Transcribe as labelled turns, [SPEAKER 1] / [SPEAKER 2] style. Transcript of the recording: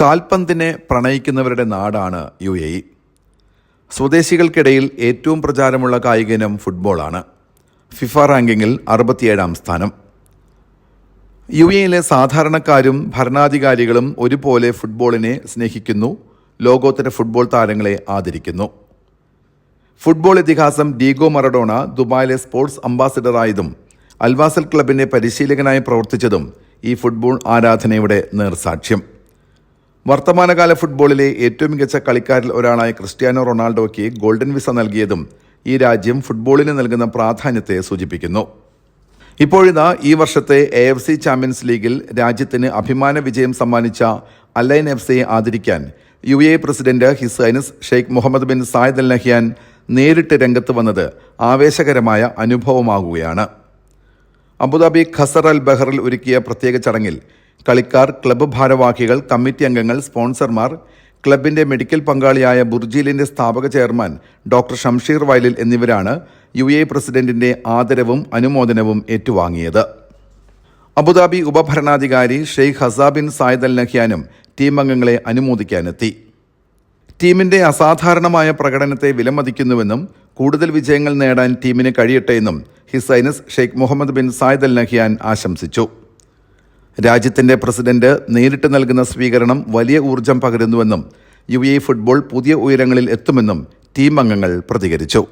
[SPEAKER 1] കാൽപന്തിനെ പ്രണയിക്കുന്നവരുടെ നാടാണ് U A E. സ്വദേശികൾക്കിടയിൽ ഏറ്റവും പ്രചാരമുള്ള കായിക ഇനം ഫുട്ബോളാണ്. ഫിഫ റാങ്കിങ്ങിൽ അറുപത്തിയേഴാം സ്ഥാനം. യു എയിലെ സാധാരണക്കാരും ഭരണാധികാരികളും ഒരുപോലെ ഫുട്ബോളിനെ സ്നേഹിക്കുന്നു. ലോകോത്തര ഫുട്ബോൾ താരങ്ങളെ ആദരിക്കുന്നു. ഫുട്ബോൾ ഇതിഹാസം ഡീഗോ മറഡോണ ദുബായിലെ സ്പോർട്സ് അംബാസിഡറായതും അൽവാസൽ ക്ലബിന്റെ പരിശീലകനായി പ്രവർത്തിച്ചതും ഈ ഫുട്ബോൾ ആരാധനയുടെ നേർസാക്ഷ്യം. വർത്തമാനകാല ഫുട്ബോളിലെ ഏറ്റവും മികച്ച കളിക്കാരിൽ ഒരാളായ ക്രിസ്ത്യാനോ റൊണാൾഡോയ്ക്ക് ഗോൾഡൻ വിസ നൽകിയതും ഈ രാജ്യം ഫുട്ബോളിന് നൽകുന്ന പ്രാധാന്യത്തെ സൂചിപ്പിക്കുന്നു. ഇപ്പോഴിതാ ഈ വർഷത്തെ എ എഫ് സി ചാമ്പ്യൻസ് ലീഗിൽ രാജ്യത്തിന് അഭിമാന വിജയം സമ്മാനിച്ച അലൈൻ എഫ് സിയെ ആദരിക്കാൻ U A president his highness Sheikh Mohammed bin Zayed Al Nahyan നേരിട്ട് രംഗത്ത് വന്നത് ആവേശകരമായ അനുഭവമാകുകയാണ്. അബുദാബി ഖസർ അൽ ബഹറിൽ ഒരുക്കിയ പ്രത്യേക ചടങ്ങിൽ കളിക്കാർ ക്ലബ്ബ് ഭാരവാഹികൾ കമ്മിറ്റി അംഗങ്ങൾ സ്പോൺസർമാർ ക്ലബിന്റെ മെഡിക്കൽ പങ്കാളിയായ ബുർജീലിന്റെ സ്ഥാപക ചെയർമാൻ ഡോക്ടർ ഷംഷീർ വയലിൽ എന്നിവരാണ് യു എ പ്രസിഡന്റിന്റെ ആദരവും അനുമോദനവും ഏറ്റുവാങ്ങിയത്. Abu Dhabi ഉപഭരണാധികാരി Sheikh Hazza bin Zayed Al നഹ്യാനും team അംഗങ്ങളെ അനുമോദിക്കാനെത്തി. ടീമിന്റെ അസാധാരണമായ പ്രകടനത്തെ വിലമതിക്കുന്നുവെന്നും കൂടുതൽ വിജയങ്ങൾ നേടാൻ ടീമിന് കഴിയട്ടെ എന്നും his highness Sheikh Mohammed bin Zayed Al Nahyan ആശംസിച്ചു. രാജ്യത്തിന്റെ പ്രസിഡന്റ് നേരിട്ട് നൽകുന്ന സ്വീകരണം വലിയ ഊർജം പകരുന്നുവെന്നും യു എ ഫുട്ബോൾ പുതിയ ഉയരങ്ങളിൽ എത്തുമെന്നും ടീം അംഗങ്ങൾ പ്രതികരിച്ചു.